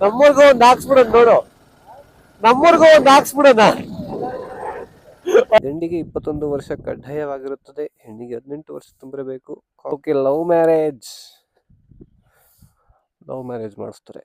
ನಮ್ಮೂರ್ಗೂ ಒಂದ್ ಹಾಕ್ಸ್ಬಿಡೋಣ ನೋಡು. ನಮ್ಮೂರ್ಗೂ ಒಂದ್ ಹಾಕ್ಸ್ಬಿಡೋಣ ಹೆಣ್ಣಿಗೆ ಇಪ್ಪತ್ತೊಂದು ವರ್ಷ ಕಡ್ಡಾಯವಾಗಿರುತ್ತದೆ. ಹೆಣ್ಣಿಗೆ ಹದಿನೆಂಟು ವರ್ಷ ತುಂಬಿರಬೇಕು. Okay love marriage love marriage ಮಾಡಿಸ್ತಾರೆ.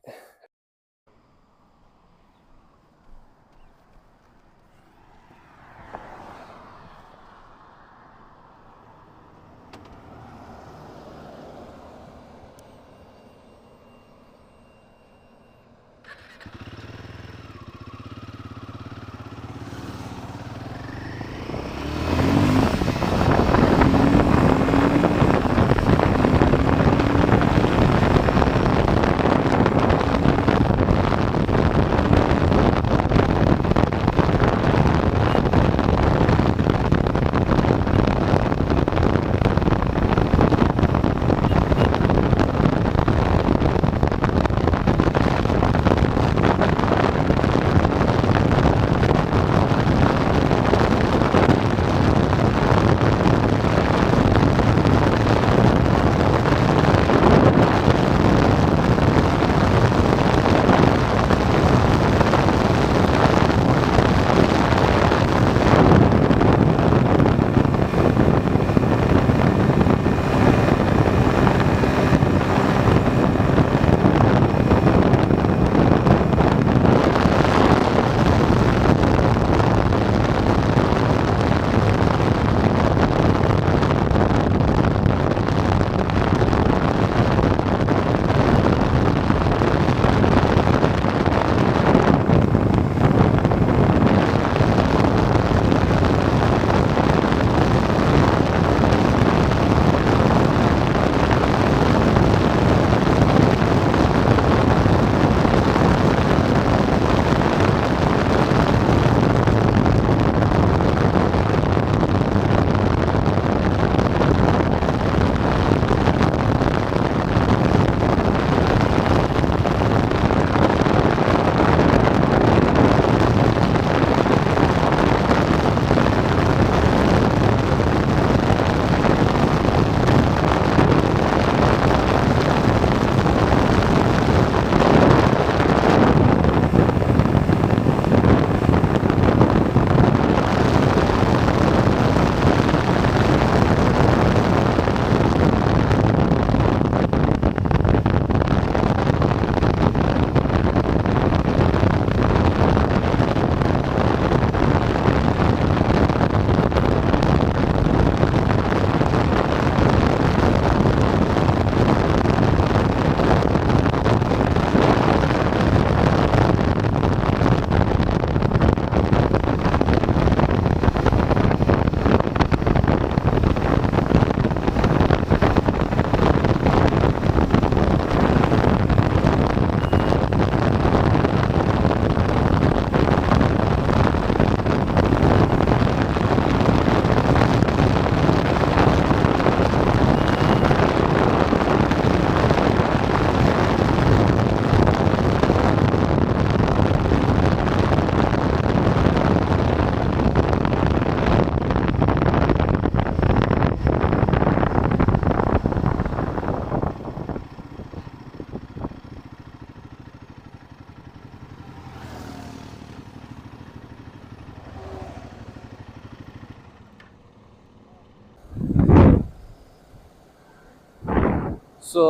ಸೊ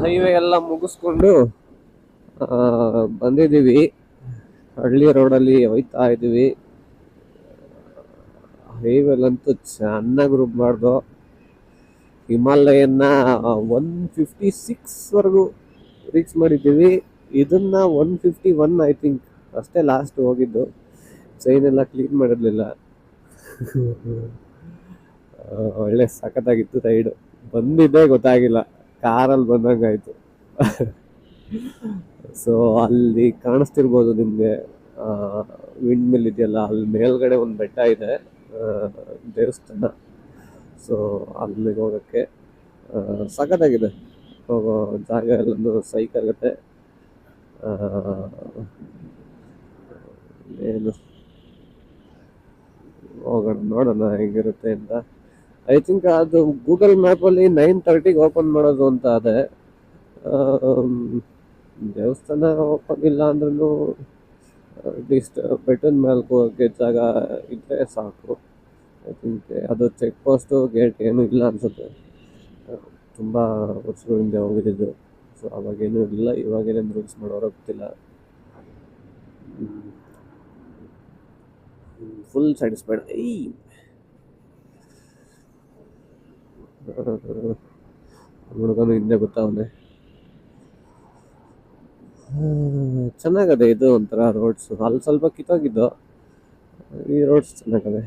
ಹೈವೇ ಎಲ್ಲ ಮುಗಿಸ್ಕೊಂಡು ಬಂದಿದ್ದೀವಿ. ಹಳ್ಳಿ ರೋಡಲ್ಲಿ ಹೋಯ್ತಾ ಇದ್ದೀವಿ. ಹೈವೇಲಂತೂ ಚೆನ್ನಾಗಿ ರುಬ್ ಮಾಡ್ದು. ಹಿಮಾಲಯನ್ನ ಒನ್ ಫಿಫ್ಟಿ ಸಿಕ್ಸ್ವರೆಗೂ ರೀಚ್ ಮಾಡಿದ್ದೀವಿ. ಇದನ್ನ one fifty one I think ಅಷ್ಟೇ ಲಾಸ್ಟ್ ಹೋಗಿದ್ದು. ಚೈನ್ ಎಲ್ಲ ಕ್ಲೀನ್ ಮಾಡಿರಲಿಲ್ಲ. ಒಳ್ಳೆ ಸಖತ್ತಾಗಿತ್ತು ರೈಡು ಬಂದಿದ್ದೇ ಗೊತ್ತಾಗಿಲ್ಲ. ಕಾರಲ್ಲಿ ಬಂದಂಗಾಯ್ತು ಸೊ ಅಲ್ಲಿ ಕಾಣಿಸ್ತಿರ್ಬೋದು ನಿಮಗೆ ವಿಂಡ್ ಮಿಲ್ ಇದೆಯಲ್ಲ, ಅಲ್ಲಿ ಮೇಲ್ಗಡೆ ಒಂದು ಬೆಟ್ಟ ಇದೆ ದೇವಸ್ಥಾನ. ಸೊ ಅಲ್ಲಿಗೆ ಹೋಗೋಕ್ಕೆ ಸಖತ್ತಾಗಿದೆ. ಹೋಗೋ ಜಾಗ ಎಲ್ಲ ಸೈಕ್ ಆಗುತ್ತೆ. ಏನು? ಹೋಗೋಣ, ನೋಡೋಣ ಹೆಂಗಿರುತ್ತೆ ಅಂತ. ಐ ಥಿಂಕ್ ಅದು ಗೂಗಲ್ ಮ್ಯಾಪಲ್ಲಿ ನೈನ್ ತರ್ಟಿಗೆ ಓಪನ್ ಮಾಡೋದು ಅಂತ ಅದೇ ದೇವಸ್ಥಾನ ಓಪನ್ ಇಲ್ಲ ಅಂದ್ರೂ ಅಟ್ಲೀಸ್ಟ್ ಬೆಟ್ಟದ ಮೇಲೆ ಹೋಗೋಕ್ಕೆ ಜಾಗ ಇದ್ದರೆ ಸಾಕು. ಐ ಥಿಂಕ್ ಅದು ಚೆಕ್ ಪೋಸ್ಟು ಗೇಟ್ ಏನೂ ಇಲ್ಲ ಅನಿಸುತ್ತೆ. ತುಂಬ ವರ್ಷಗಳ ಹಿಂದೆ ಹೋಗಿದ್ದು. ಸೊ ಅವಾಗೇನೂ ಇಲ್ಲ ಇವಾಗೇನೇನು ರೂಲ್ಸ್ ಮಾಡೋರೋ ಗೊತ್ತಿಲ್ಲ. ಫುಲ್ ಸ್ಯಾಟಿಸ್ಫೈಡ್ ಐ ಹುಡುಗನು ಹಿಂದೆ ಗೊತ್ತಾವನೆ ಚೆನ್ನಾಗದೆ ಇದು ಒಂಥರ ರೋಡ್ಸ್ ಅಲ್ಲಿ ಸ್ವಲ್ಪ ಕಿತ್ತೋಗಿದ್ದು, ಈ ರೋಡ್ಸ್ ಚೆನ್ನಾಗದೆ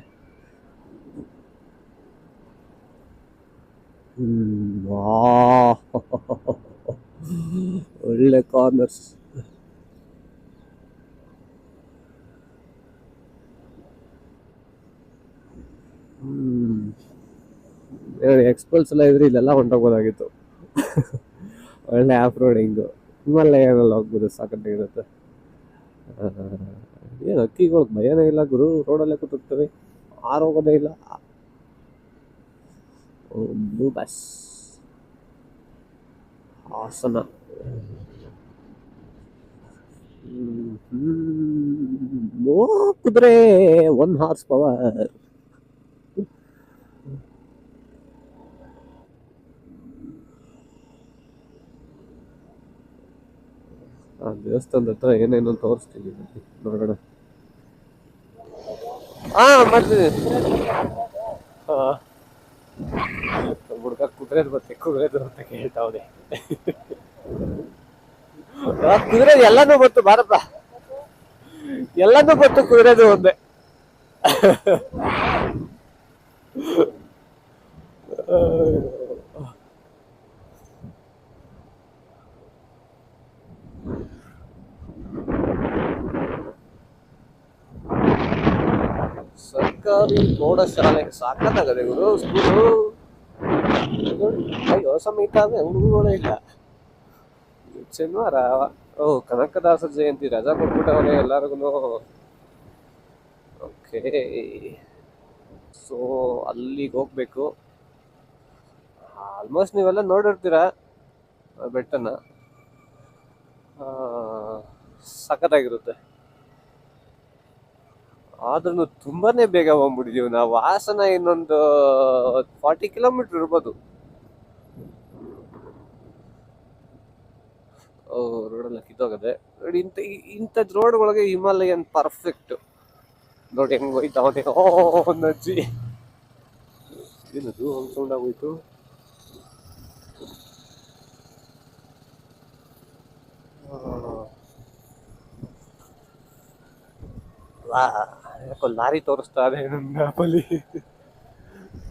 ಒಳ್ಳೆ ಕಾರ್ನರ್ಸ್ ಹ್ಮ್. ಎಕ್ಸ್ಪಲ್ಸ್ ಎಲ್ಲ ಇದ್ರೆ ಇಲ್ಲೆಲ್ಲ ಹೊಂಟೋಗ್ಬೋದಾಗಿತ್ತು ಒಳ್ಳೆ ಆಫ್ ರೋಡಿಂಗು ಹಿಮಾಲಯನಲ್ಲಿ ಹೋಗ್ಬೋದು ಸಾಕತ್ತಾಗಿರುತ್ತೆ ಏನು ಅಕ್ಕಿಗಳು ಭಯನೇ ಇಲ್ಲ ಗುರು ರೋಡಲ್ಲೇ ಕೂತಿರ್ತವೆ ಆರು ಹೋಗೋದೇ ಇಲ್ಲ ಬ್ಲೂ ಬಸ್ ಹಾಸನ. ಓ ಕುದುರೆ ಒನ್ ಹಾರ್ಸ್ ಪವರ್ ಆ ದೇವಸ್ಥಾನದ ಹತ್ರ ಏನೇನೋ ತೋರಿಸ್ತೀನಿ ನೋಡೋಣ. ಹಾ ಮಾಡ್ತೀನಿ ಹುಡುಗ ಕುದುರೆ ಬರುತ್ತೆ ಕುದುರೆ ಅಂತ ಕೇಳ್ತಾವ್ದೆ ಕುದುರೆ ಎಲ್ಲಾನು ಗೊತ್ತು ಬಾರಪ್ಪ ಎಲ್ಲಾನು ಗೊತ್ತು ಕುದುರೆದು ಒಂದೇ. ಸರ್ಕಾರಿ ಪ್ರೌಢಶಾಲೆ ಸಾಕಾಗದೆ ಗುರು ಸ್ಕೂಲು ಅಯ್ಯೋ ಸಮೇತ ಅದೇ ಹುಡುಗರುಗಳೇ ಇಲ್ಲ. ಶನಿವಾರ? ಓ, ಕನಕದಾಸ ಜಯಂತಿ, ರಜಾ ಕೊಟ್ಬಿಟ್ಟವ್ರೆ ಎಲ್ಲರಿಗೂ ಓಕೆ. ಸೊ ಅಲ್ಲಿಗೆ ಹೋಗ್ಬೇಕು. ಆಲ್ಮೋಸ್ಟ್ ನೀವೆಲ್ಲ ನೋಡಿರ್ತೀರ ಬೆಟ್ಟನ? ಸಖತ್ತಾಗಿರುತ್ತೆ. ಆದ್ರೂ ತುಂಬಾನೇ ಬೇಗ ಬಂದ್ಬಿಟ್ಟಿದೀವಿ ನಾವು ಹಾಸನ ಇನ್ನೊಂದು ಫಾರ್ಟಿ ಕಿಲೋಮೀಟರ್ ಇರ್ಬೋದು. ರೋಡೆಲ್ಲ ಕಿತ್ತೋಗದೆ. ನೋಡಿ, ಇಂಥ ಇಂಥದ್ ಒಳಗೆ ಹಿಮಾಲಯನ್ ಪರ್ಫೆಕ್ಟ್ ನೋಡಿ, ಹೆಂಗ್ ಹೋಯ್ತಾವನೆ ಓ, ನಜ್ಜಿ. ಏನದು, ಹಂಗ್ ಸೌಂಡ್ ಆಗೋಯ್ತು? ಆ. ಯಾಕೋ ಲಾರಿ ತೋರಿಸ್ತಾ ಇದೆ ನನ್ನ ಆಪಲ್ಲಿ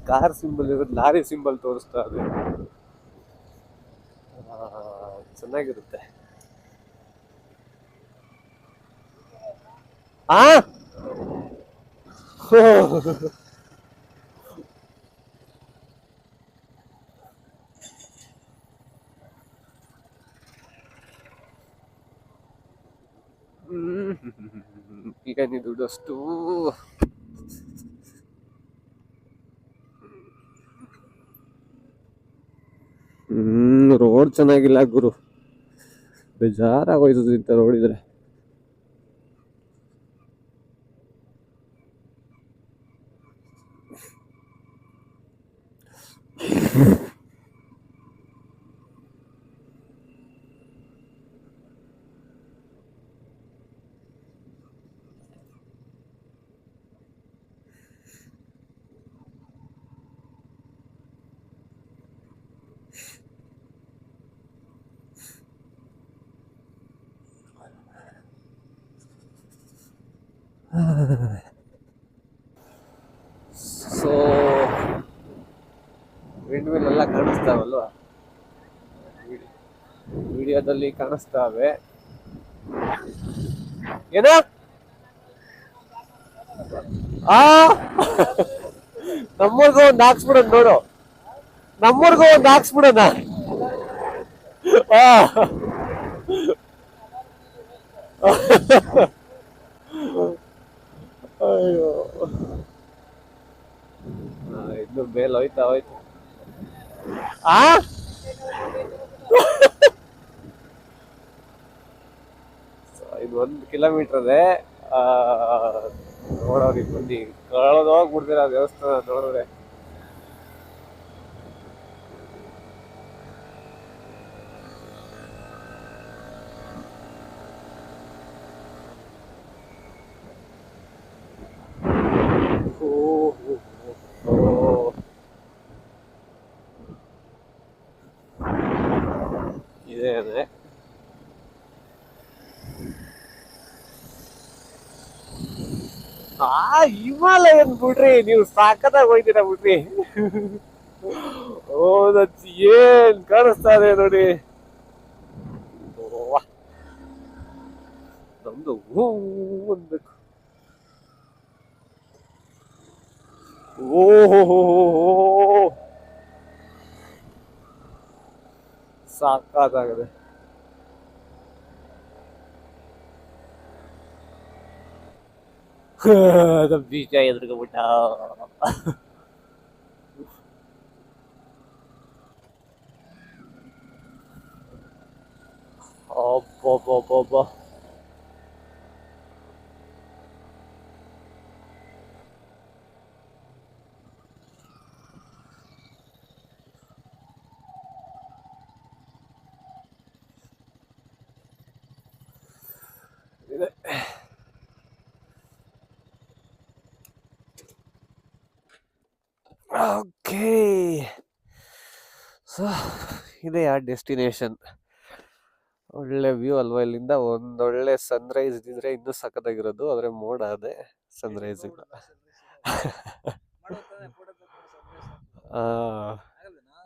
ಕಾರ್ ಸಿಂಬಲ್ ಇರೋದು ಲಾರಿ ಸಿಂಬಲ್ ತೋರಿಸ್ತಾ ಇದೆ. ಚೆನ್ನಾಗಿರುತ್ತೆ. ಆ ಹೋ. ಹ್ಮ್. ಈಗ ನೀ ದುಡ್ಡಷ್ಟು ಹ್ಮ್ ರೋಡ್ ಚೆನ್ನಾಗಿಲ್ಲ ಗುರು. ಬೇಜಾರಾಗೋಯ್ತದ ಇಂಥ ರೋಡ್ ಇದ್ರೆ ಸೊ ವಿಂಡ್ ಮಿಲ್ ಎಲ್ಲ ಕಾಣಿಸ್ತಾವಲ್ವಾ? ವಿಡಿಯೋದಲ್ಲಿ ಕಾಣಿಸ್ತಾವೆ. ಏನ? ಆ? ನಮ್ಮೂರ್ಗೂ ಒಂದ್ ಹಾಕ್ಸ್ಬಿಡೋಣ ನೋಡು. ನಮ್ಮೂರ್ಗೂ ಒಂದು ಹಾಕ್ಸ್ಬಿಡೋಣ. ಇನ್ನು ಮೇಲೆ ಹೋಯ್ತಾ ಹೋಯ್ತು. ಆ? ಒಂದು ಕಿಲೋಮೀಟರ್ ಇದೆ ನೋಡೋರಿ ಬನ್ನಿ. ಕಳೆದೋಗ್ಬಿಡ್ತೀರ ದೇವಸ್ಥಾನ ನೋಡಿದ್ರೆ ಓ, ಓ, ಓ, ಓ. ಇದೇನೆ ಆ ಹಿಮಾಲಯನ್ ಬಿಡ್ರಿ, ನೀವು ಸಾಕದಾಗ ಹೋಯ್ತೀರ ಬಿಡ್ರಿ. ಓ ಏನ್ ಕಾಣಿಸ್ತಾರೆ ನೋಡಿ. ನಮ್ದು ಹೂ ಅನ್ಬೇಕು ಓಹೋ ಸಾಕಾಗಿದೆ 그럼 비자에 들어가 보자. 어버버버버. ಓಕೆ ಸೊ ಇದೆ ಆ ಡೆಸ್ಟಿನೇಷನ್ ಒಳ್ಳೆ ವ್ಯೂ ಅಲ್ವಾ ಇಲ್ಲಿಂದ? ಒಂದೊಳ್ಳೆ ಸನ್ರೈಸ್ ಇದ್ರೆ ಇನ್ನೂ ಸಖತ್ತಾಗಿರೋದು. ಆದರೆ ಮೋಡ ಅದೇ ಸನ್ರೈಸ್ ಇಲ್ಲ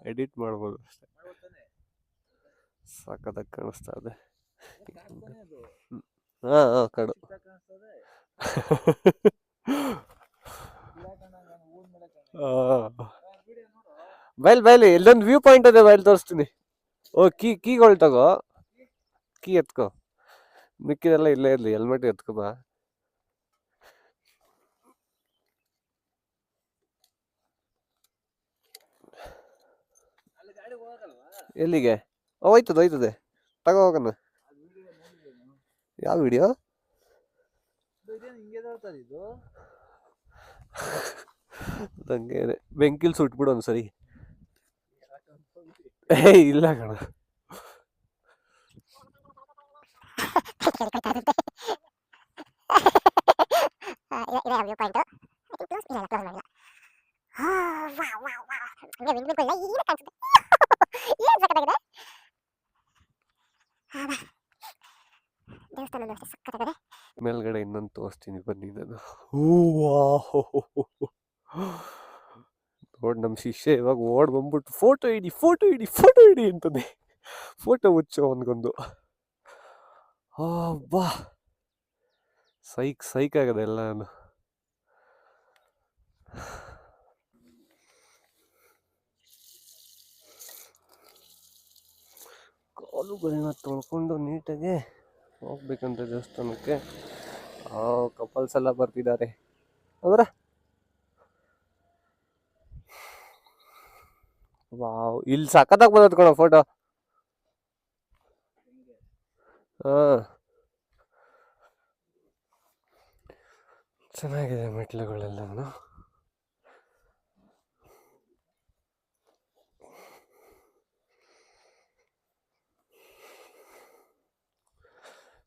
ಎಡಿಟ್ ಮಾಡ್ಬೋದು ಅಷ್ಟೇ. ಸಖತ್ತಾಗಿ ಕಾಣಿಸ್ತಾ ಇದೆ. ಹಾಂ ಹಾ ಕಡು ಬೈಲ್, ಬೈಲಿ, ಇಲ್ಲೊಂದು ವ್ಯೂ ಪಾಯಿಂಟ್ ಅದೇ ಬೈಲ್ ತೋರಿಸ್ತೀನಿ. ಓ, ಕೀ, ಕೀಗಳು ತಗೋ. ಕೀ ಎತ್ಕೋ. ಮಿಕ್ಕಿದೆಲ್ಲ ಇಲ್ಲೇ ಇರಲಿ ಹೆಲ್ಮೆಟ್ ಎತ್ಕೋ ಬಾ. ಎಲ್ಲಿಗೆ? ಹೋಯ್ತದೆ ಹೋಯ್ತದೆ. ತಗೋ, ಹೋಗೋಣ. ಯಾವ ವಿಡಿಯೋ ನಂಗೆ ಬೆಂಕಿಲ್ ಸುಟ್ಬಿಡು ಒಂದ್ಸರಿ. ಏ ಇಲ್ಲ ಕಣ. ಮೇಲ್ಗಡೆ ಇನ್ನೊಂದು ತೋರಿಸ್ತೀನಿ ಬನ್ನಿ ನಾನು. ನೋಡಿ ನಮ್ಮ ಶಿಷ್ಯ ಇವಾಗ ಓಡ್ ಬಂದ್ಬಿಟ್ಟು ಫೋಟೋ ಇಡಿ ಫೋಟೋ ಇಡಿ ಫೋಟೋ ಇಡಿ ಅಂತಾನೆ. ಫೋಟೋ ಮುಚ್ಚೋ ಅವನಿಗೊಂದು. ಬಾ ಸೈಕ್ ಸೈಕ್ ಆಗದೆ ಎಲ್ಲ ನಾನು. ಕಾಲುಗಳನ್ನ ತೊಳ್ಕೊಂಡು ನೀಟಾಗೆ ಹೋಗ್ಬೇಕಂತ ದೇವಸ್ಥಾನಕ್ಕೆ. ಕಪಲ್ಸ್ ಎಲ್ಲ ಬರ್ತಿದ್ದಾರೆ. ಅವರ? ವಾವ್, ಇಲ್ಲಿ ಸಖತ್ತಾಗಿ ಬಂದದ್ ಕಣ ಫೋಟೋ ಹಾಂ. ಚೆನ್ನಾಗಿದೆ ಮೆಟ್ಲುಗಳೆಲ್ಲನೂ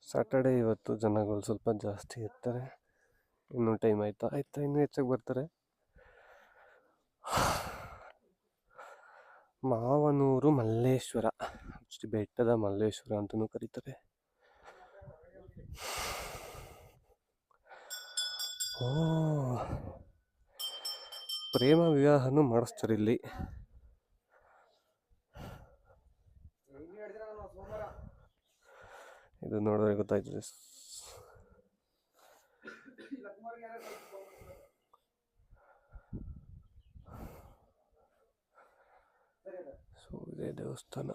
ಸ್ಯಾಟರ್ಡೇ ಇವತ್ತು ಜನಗಳು ಸ್ವಲ್ಪ ಜಾಸ್ತಿ ಇರ್ತಾರೆ. ಇನ್ನೂ ಟೈಮ್ ಆಯ್ತಾ? ಆಯ್ತಾ, ಇನ್ನೂ ಹೆಚ್ಚಾಗಿ ಬರ್ತಾರೆ. ಮಾವನೂರು ಮಲ್ಲೇಶ್ವರ. ಬೆಟ್ಟದ ಮಲ್ಲೇಶ್ವರ ಅಂತಲೂ ಕರೀತಾರೆ. ಓ ಪ್ರೇಮ ವಿವಾಹನೂ ಮಾಡಿಸ್ತಾರೆ ಇಲ್ಲಿ. ಇದು ನೋಡಿದ್ರೆ ಗೊತ್ತಾಯ್ತದೆ. ಸೊ ದೇವಸ್ಥಾನ.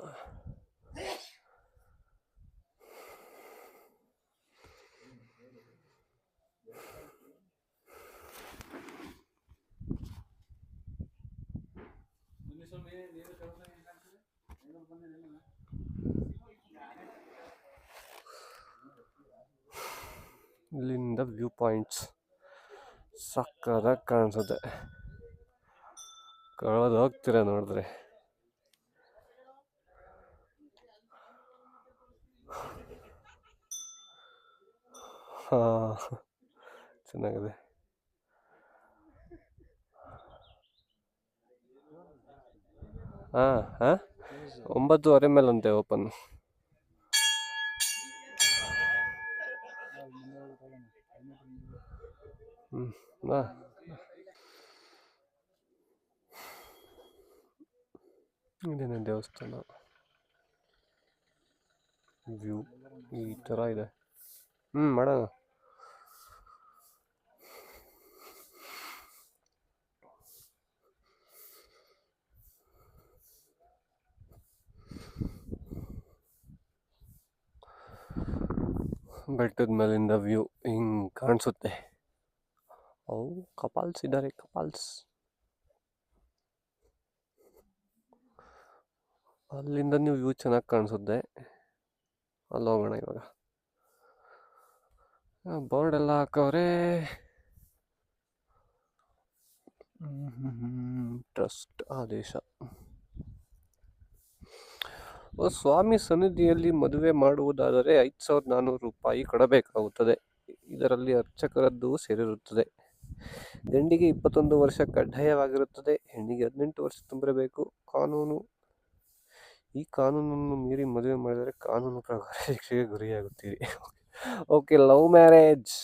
ಇಲ್ಲಿಂದ ವ್ಯೂ ಪಾಯಿಂಟ್ಸ್ ಸಕ್ಕದಾಗಿ ಕಾಣಿಸುತ್ತೆ. ಕಳೆದು ಹೋಗ್ತೀರ ನೋಡಿದ್ರೆ. ಹಾಂ, ಚೆನ್ನಾಗಿದೆ. ಹಾಂ ಹಾಂ? ಒಂಬತ್ತುವರೆ ಮೇಲಂತೆ ಓಪನ್ ಹ್ಞೂ ಬಾ. ಇದೇನೆ ದೇವಸ್ಥಾನ? ವ್ಯೂ ಈ ಥರ ಇದೆ. ಹ್ಞೂ ಮಾಡೋಣ. ಬೆಟ್ಟದ ಮೇಲಿಂದ ವ್ಯೂ ಹಿಂಗೆ ಕಾಣಿಸುತ್ತೆ ಅವು ಕಪಾಲ್ಸ್ ಇದ್ದಾರೆ ಕಪಾಲ್ಸ್ ಅಲ್ಲಿಂದ ನೀವು ವ್ಯೂ ಚೆನ್ನಾಗಿ ಕಾಣಿಸುತ್ತೆ ಅಲ್ಲಿ ಹೋಗೋಣ ಇವಾಗ ಬೋರ್ಡ್ ಎಲ್ಲ ಹಾಕವ್ರೆ ಟ್ರಸ್ಟ್ ಆದೇಶ ಸ್ವಾಮಿ ಸನ್ನಿಧಿಯಲ್ಲಿ ಮದುವೆ ಮಾಡುವುದಾದರೆ ಐದು ಸಾವಿರದ ನಾನ್ನೂರು ರೂಪಾಯಿ ಕೊಡಬೇಕಾಗುತ್ತದೆ ಇದರಲ್ಲಿ ಅರ್ಚಕರದ್ದು ಸೇರಿರುತ್ತದೆ. ಗಂಡಿಗೆ ಇಪ್ಪತ್ತೊಂದು ವರ್ಷ ಕಡ್ಡಾಯವಾಗಿರುತ್ತದೆ. ಹೆಣ್ಣಿಗೆ ಹದಿನೆಂಟು ವರ್ಷ ತುಂಬಿರಬೇಕು. ಕಾನೂನು, ಈ ಕಾನೂನನ್ನು ಮೀರಿ ಮದುವೆ ಮಾಡಿದರೆ ಕಾನೂನು ಪ್ರಕಾರ ಶಿಕ್ಷೆಗೆ ಗುರಿಯಾಗುತ್ತೀರಿ. Okay love marriage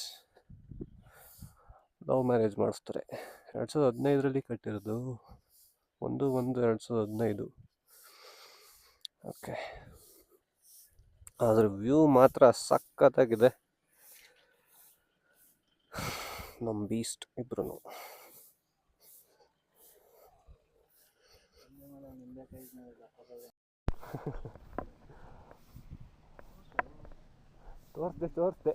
love marriage ಮಾಡಿಸ್ತಾರೆ. ಎರಡು ಸಾವಿರದ ಹದಿನೈದರಲ್ಲಿ ಕಟ್ಟಿರೋದು ಒಂದು ಒಂದು ಎರಡು ಸಾವಿರದ ಹದಿನೈದು. ಓಕೆ ಅದ್ರ ವ್ಯೂ ಮಾತ್ರ ಸಖತ್ತಾಗಿದೆ. ನಮ್ಮ ಬೀಸ್ಟ್ ಇಬ್ರು ತೋರಿಸ್ದೆ ತೋರಿಸ್ದೆ.